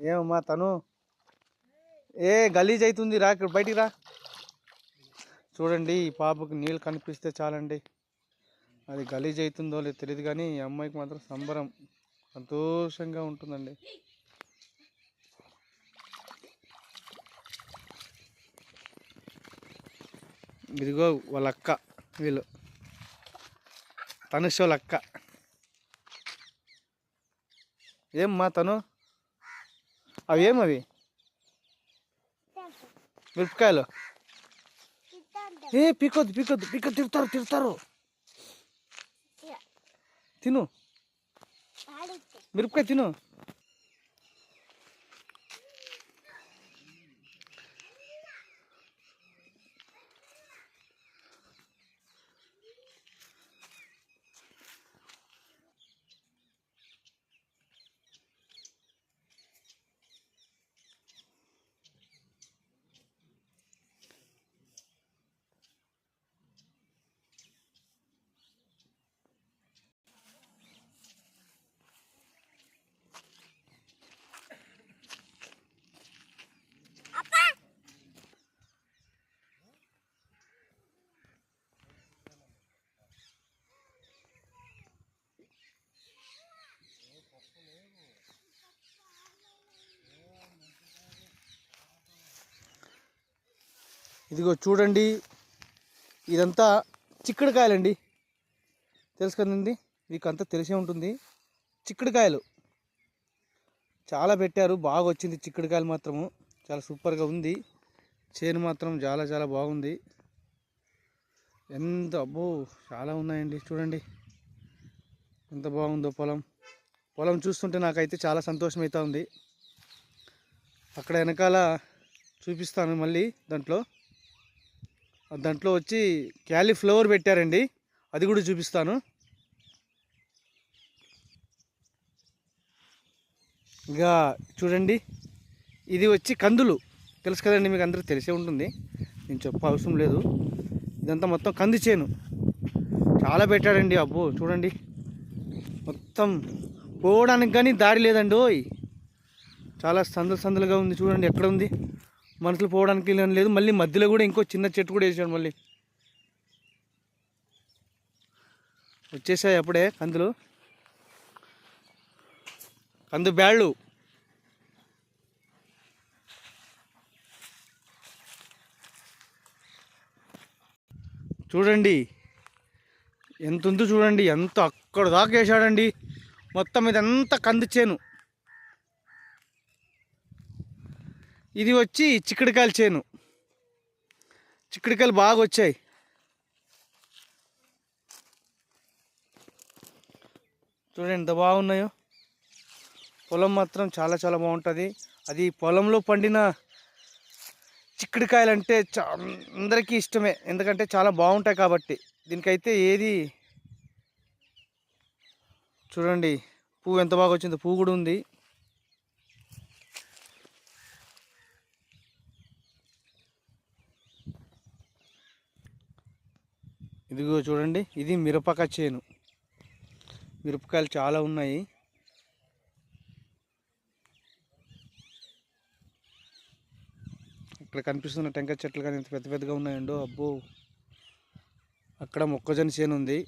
ఏమమ్మా తను? ఏ గలీజ్ అవుతుంది రా ఇక్కడ బయటికి రా. చూడండి ఈ పాపకు నీళ్ళు కనిపిస్తే చాలండి. అది గలీజ్ అవుతుందో లేదో తెలియదు కానీ ఈ అమ్మాయికి మాత్రం సంబరం. సంతోషంగా ఉంటుందండి. ఇదిగో వాళ్ళ అక్క వీళ్ళు. తనుష్ వాళ్ళ అక్క ఏమ్మా తను? అవి ఏం అవి మిరపకాయలు? ఏ పీకొద్దు పీకొద్దు పీకొద్దు తిడతారు తిడతారు. తిను. మిరపకాయ తిను. ఇదిగో చూడండి. ఇదంతా చిక్కుడుకాయలండి. తెలుసు కదండి మీకు అంతా తెలిసే ఉంటుంది. చిక్కుడుకాయలు. చాలా పెట్టారు. బాగా వచ్చింది చిక్కుడుకాయలు మాత్రము. చాలా సూపర్గా ఉంది. చేను మాత్రం చాలా చాలా బాగుంది. ఎంత అబ్బో! చాలా ఉన్నాయండి. చూడండి. ఎంత బాగుందో పొలం. పొలం చూస్తుంటే నాకైతే చాలా సంతోషం ఉంది. అక్కడ వెనకాల చూపిస్తాను మళ్ళీ దాంట్లో. దాంట్లో వచ్చి క్యాలీఫ్లవర్ పెట్టారండి. అది కూడా చూపిస్తాను. ఇంకా చూడండి. ఇది వచ్చి కందులు. తెలుసు కదండి మీకు అందరూ తెలిసే ఉంటుంది. నేను చెప్ప అవసరం లేదు. ఇదంతా మొత్తం కంది చేను. చాలా పెట్టాడండి అబ్బో చూడండి. మొత్తం పోవడానికి కానీ దారి లేదండి ఓయ్. చాలా సందలు సందలుగా ఉంది చూడండి ఎక్కడ ఉంది? మనుషులు పోవడానికి వెళ్ళడం లేదు. మళ్ళీ మధ్యలో కూడా ఇంకో చిన్న చెట్టు కూడా వేసాడు మళ్ళీ. వచ్చేసాయి అప్పుడే కందులు. కందు బ్యాళ్ళు. చూడండి. ఎంత ఉందో చూడండి. ఎంత అక్కడ దాకా వేసాడండి. మొత్తం ఇదంతా కంది చేను. ఇది వచ్చి చిక్కుడుకాయలు చేను. చిక్కుడుకాయలు బాగా వచ్చాయి. చూడండి ఎంత బాగున్నాయో. పొలం మాత్రం చాలా చాలా బాగుంటుంది. అది పొలంలో పండిన చిక్కుడుకాయలు అంటే చా అందరికీ ఇష్టమే. ఎందుకంటే చాలా బాగుంటాయి కాబట్టి. దీనికైతే ఏది? చూడండి. పువ్వు ఎంత బాగా వచ్చిందో. పువ్వు కూడా ఉంది. ఇదిగో చూడండి ఇది మిరపక చేను. మిరపకాయలు చాలా ఉన్నాయి. ఇక్కడ కనిపిస్తున్న టెంకాయ చెట్లు కానీ ఎంత పెద్ద పెద్దగా ఉన్నాయండో అబ్బో. అక్కడ మొక్కజొన్న చేను ఉంది.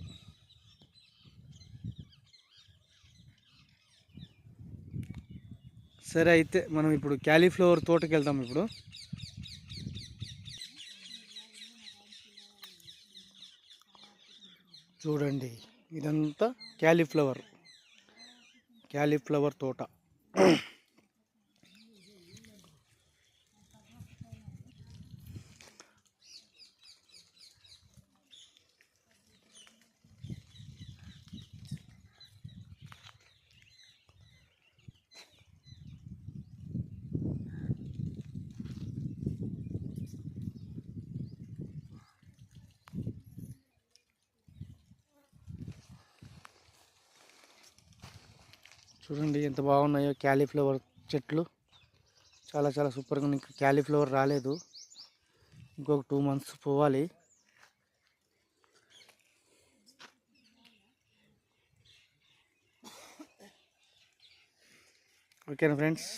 సరే అయితే మనం ఇప్పుడు క్యాలీఫ్లవర్ తోటకి వెళ్తాం ఇప్పుడు. చూడండి ఇదంతా క్యాలీఫ్లవర్. క్యాలీఫ్లవర్ తోట. చూడండి ఎంత బాగున్నాయో క్యాలీఫ్లవర్ చెట్లు. చాలా చాలా సూపర్గా ఇంకా క్యాలీఫ్లవర్ రాలేదు. ఇంకొక టూ మంత్స్ పోవాలి. ఓకేనా ఫ్రెండ్స్?